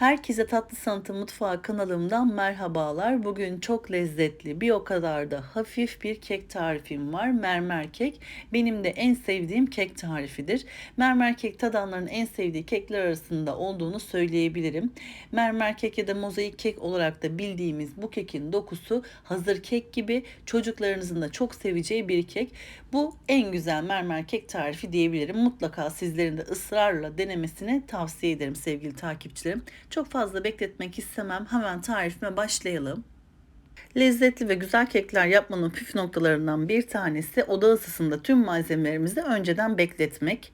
Herkese Tatlı Sanatı Mutfağı kanalımdan merhabalar. Bugün çok lezzetli, bir o kadar da hafif bir kek tarifim var. Mermer kek. Benim de en sevdiğim kek tarifidir. Mermer kek tadanların en sevdiği kekler arasında olduğunu söyleyebilirim. Mermer kek ya da mozaik kek olarak da bildiğimiz bu kekin dokusu hazır kek gibi çocuklarınızın da çok seveceği bir kek. Bu en güzel mermer kek tarifi diyebilirim. Mutlaka sizlerin de ısrarla denemesini tavsiye ederim sevgili takipçilerim. Çok fazla bekletmek istemem. Hemen tarifime başlayalım. Lezzetli ve güzel kekler yapmanın püf noktalarından bir tanesi oda ısısında tüm malzemelerimizi önceden bekletmek.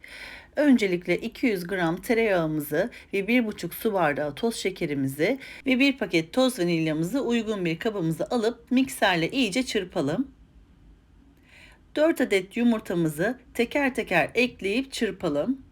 Öncelikle 200 gram tereyağımızı ve 1,5 su bardağı toz şekerimizi ve 1 paket toz vanilyamızı uygun bir kabımıza alıp mikserle iyice çırpalım. 4 adet yumurtamızı teker teker ekleyip çırpalım.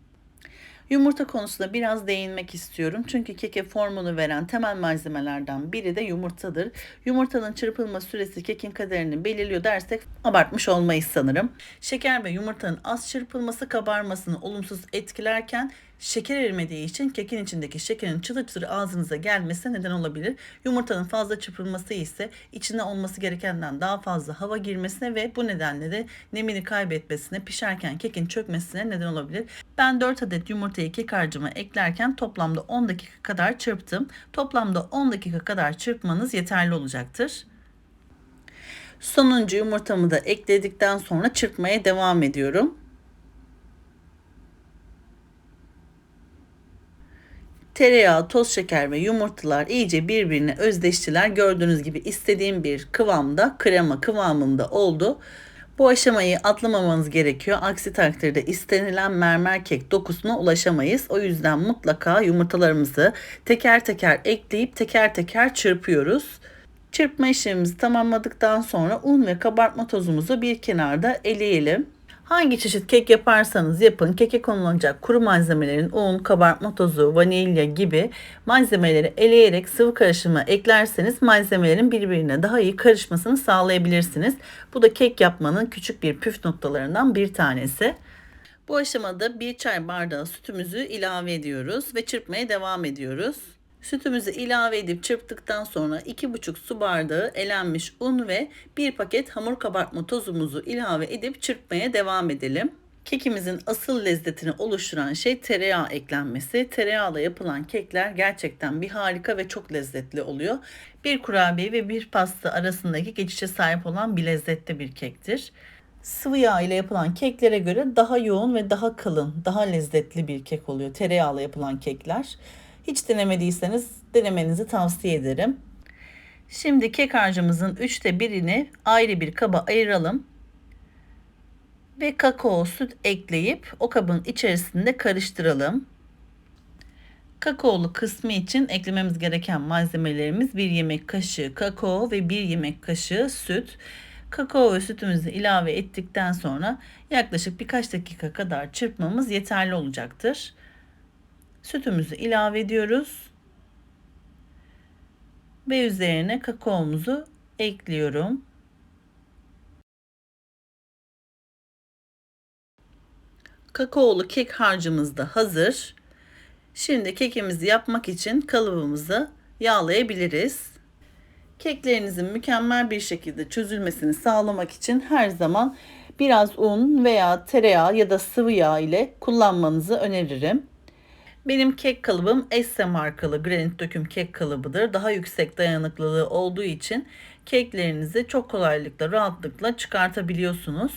Yumurta konusunda biraz değinmek istiyorum. Çünkü keke formunu veren temel malzemelerden biri de yumurtadır. Yumurtanın çırpılma süresi kekin kaderini belirliyor dersek abartmış olmayız sanırım. Şeker ve yumurtanın az çırpılması kabarmasını olumsuz etkilerken şeker erimediği için kekin içindeki şekerin çıtır ağzınıza gelmesine neden olabilir. Yumurtanın fazla çırpılması ise içinde olması gerekenden daha fazla hava girmesine ve bu nedenle de nemini kaybetmesine, pişerken kekin çökmesine neden olabilir. Ben 4 adet yumurtayı kek harcıma eklerken toplamda 10 dakika kadar çırptım. Toplamda 10 dakika kadar çırpmanız yeterli olacaktır. Sonuncu yumurtamı da ekledikten sonra çırpmaya devam ediyorum. Tereyağı, toz şeker ve yumurtalar iyice birbirine özdeştiler. Gördüğünüz gibi istediğim bir kıvamda, krema kıvamında oldu. Bu aşamayı atlamamanız gerekiyor. Aksi takdirde istenilen mermer kek dokusuna ulaşamayız. O yüzden mutlaka yumurtalarımızı teker teker ekleyip teker teker çırpıyoruz. Çırpma işlemimizi tamamladıktan sonra un ve kabartma tozumuzu bir kenarda eleyelim. Hangi çeşit kek yaparsanız yapın keke konulacak kuru malzemelerin un, kabartma tozu, vanilya gibi malzemeleri eleyerek sıvı karışıma eklerseniz malzemelerin birbirine daha iyi karışmasını sağlayabilirsiniz. Bu da kek yapmanın küçük bir püf noktalarından bir tanesi. Bu aşamada bir çay bardağı sütümüzü ilave ediyoruz ve çırpmaya devam ediyoruz. Sütümüzü ilave edip çırptıktan sonra 2,5 su bardağı elenmiş un ve 1 paket hamur kabartma tozumuzu ilave edip çırpmaya devam edelim. Kekimizin asıl lezzetini oluşturan şey tereyağı eklenmesi. Tereyağla yapılan kekler gerçekten bir harika ve çok lezzetli oluyor. Bir kurabiye ve bir pasta arasındaki geçişe sahip olan bir lezzette bir kektir. Sıvı yağ ile yapılan keklere göre daha yoğun ve daha kalın, daha lezzetli bir kek oluyor tereyağla yapılan kekler. Hiç denemediyseniz denemenizi tavsiye ederim. Şimdi kek harcımızın üçte birini ayrı bir kaba ayıralım. Ve kakao süt ekleyip o kabın içerisinde karıştıralım. Kakaolu kısmı için eklememiz gereken malzemelerimiz 1 yemek kaşığı kakao ve 1 yemek kaşığı süt. Kakao ve sütümüzü ilave ettikten sonra yaklaşık birkaç dakika kadar çırpmamız yeterli olacaktır. Sütümüzü ilave ediyoruz. Ve üzerine kakaomuzu ekliyorum. Kakaolu kek harcımız da hazır. Şimdi kekimizi yapmak için kalıbımızı yağlayabiliriz. Keklerinizin mükemmel bir şekilde çözülmesini sağlamak için her zaman biraz un veya tereyağı ya da sıvı yağ ile kullanmanızı öneririm. Benim kek kalıbım Esse markalı granit döküm kek kalıbıdır. Daha yüksek dayanıklılığı olduğu için keklerinizi çok kolaylıkla, rahatlıkla çıkartabiliyorsunuz.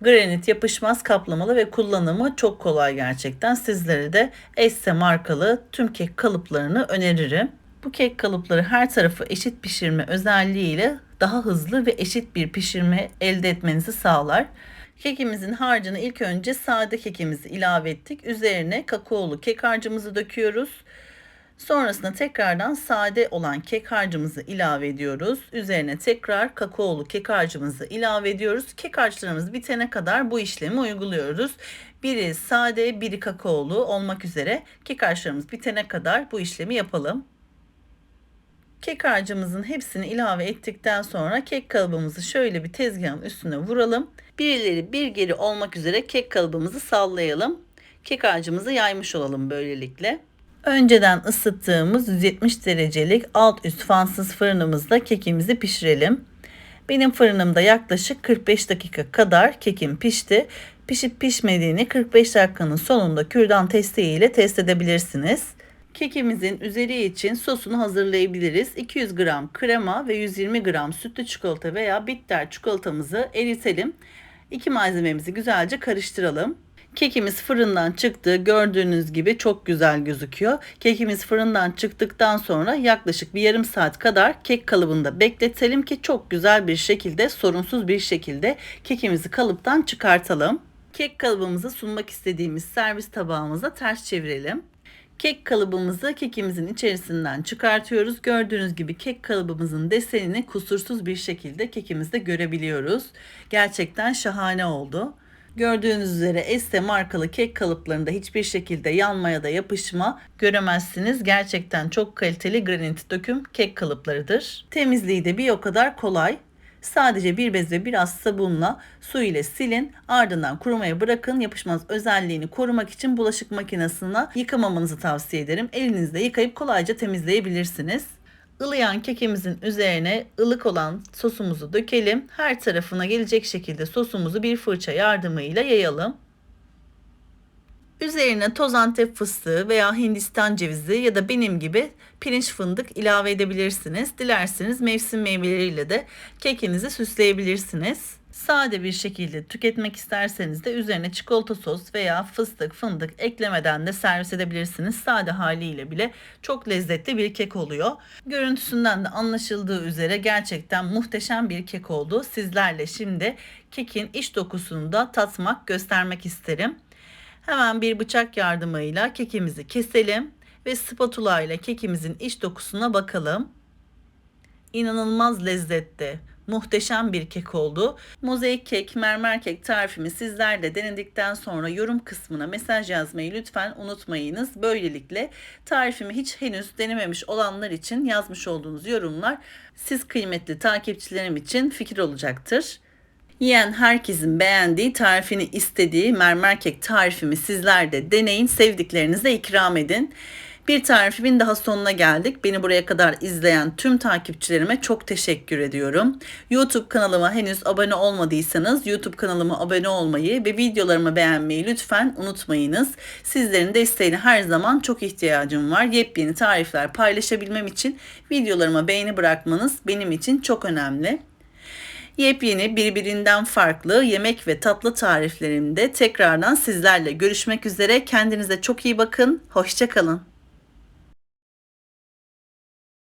Granit yapışmaz kaplamalı ve kullanımı çok kolay gerçekten. Sizlere de Esse markalı tüm kek kalıplarını öneririm. Bu kek kalıpları her tarafı eşit pişirme özelliğiyle daha hızlı ve eşit bir pişirme elde etmenizi sağlar. Kekimizin harcını ilk önce sade kekimizi ilave ettik. Üzerine kakaolu kek harcımızı döküyoruz. Sonrasında tekrardan sade olan kek harcımızı ilave ediyoruz. Üzerine tekrar kakaolu kek harcımızı ilave ediyoruz. Kek harçlarımız bitene kadar bu işlemi uyguluyoruz. Biri sade, biri kakaolu olmak üzere kek harçlarımız bitene kadar bu işlemi yapalım. Kek harcımızın hepsini ilave ettikten sonra kek kalıbımızı şöyle bir tezgahın üstüne vuralım. Bir ileri bir geri olmak üzere kek kalıbımızı sallayalım. Kek harcımızı yaymış olalım böylelikle. Önceden ısıttığımız 170 derecelik alt üst fansız fırınımızda kekimizi pişirelim. Benim fırınımda yaklaşık 45 dakika kadar kekim pişti. Pişip pişmediğini 45 dakikanın sonunda kürdan testi ile test edebilirsiniz. Kekimizin üzeri için sosunu hazırlayabiliriz. 200 gram krema ve 120 gram sütlü çikolata veya bitter çikolatamızı eritelim. İki malzememizi güzelce karıştıralım. Kekimiz fırından çıktı. Gördüğünüz gibi çok güzel gözüküyor. Kekimiz fırından çıktıktan sonra yaklaşık bir yarım saat kadar kek kalıbında bekletelim ki çok güzel bir şekilde, sorunsuz bir şekilde kekimizi kalıptan çıkartalım. Kek kalıbımızı sunmak istediğimiz servis tabağımıza ters çevirelim. Kek kalıbımızı kekimizin içerisinden çıkartıyoruz. Gördüğünüz gibi kek kalıbımızın desenini kusursuz bir şekilde kekimizde görebiliyoruz. Gerçekten şahane oldu. Gördüğünüz üzere Este markalı kek kalıplarında hiçbir şekilde yanma ya da yapışma göremezsiniz. Gerçekten çok kaliteli granit döküm kek kalıplarıdır. Temizliği de bir o kadar kolay. Sadece bir bez ve biraz sabunla su ile silin. Ardından kurumaya bırakın. Yapışmaz özelliğini korumak için bulaşık makinesine yıkamamanızı tavsiye ederim. Elinizle yıkayıp kolayca temizleyebilirsiniz. Ilıyan kekimizin üzerine ılık olan sosumuzu dökelim. Her tarafına gelecek şekilde sosumuzu bir fırça yardımıyla yayalım. Üzerine toz antep fıstığı veya hindistan cevizi ya da benim gibi pirinç fındık ilave edebilirsiniz. Dilerseniz mevsim meyveleriyle de kekinizi süsleyebilirsiniz. Sade bir şekilde tüketmek isterseniz de üzerine çikolata sos veya fıstık, fındık eklemeden de servis edebilirsiniz. Sade haliyle bile çok lezzetli bir kek oluyor. Görüntüsünden de anlaşıldığı üzere gerçekten muhteşem bir kek oldu. Sizlerle şimdi kekin iç dokusunu da tatmak, göstermek isterim. Hemen bir bıçak yardımıyla kekimizi keselim ve spatula ile kekimizin iç dokusuna bakalım. İnanılmaz lezzetli, muhteşem bir kek oldu. Mozaik kek, mermer kek tarifimi sizler de denedikten sonra yorum kısmına mesaj yazmayı lütfen unutmayınız. Böylelikle tarifimi hiç henüz denememiş olanlar için yazmış olduğunuz yorumlar siz kıymetli takipçilerim için fikir olacaktır. Yiyen herkesin beğendiği, tarifini istediği mermer kek tarifimi sizler de deneyin, sevdiklerinize ikram edin. Bir tarifimin daha sonuna geldik. Beni buraya kadar izleyen tüm takipçilerime çok teşekkür ediyorum. YouTube kanalıma henüz abone olmadıysanız YouTube kanalıma abone olmayı ve videolarımı beğenmeyi lütfen unutmayınız. Sizlerin desteğine her zaman çok ihtiyacım var. Yepyeni tarifler paylaşabilmem için videolarıma beğeni bırakmanız benim için çok önemli. Yepyeni birbirinden farklı yemek ve tatlı tariflerimde tekrardan sizlerle görüşmek üzere. Kendinize çok iyi bakın. Hoşçakalın.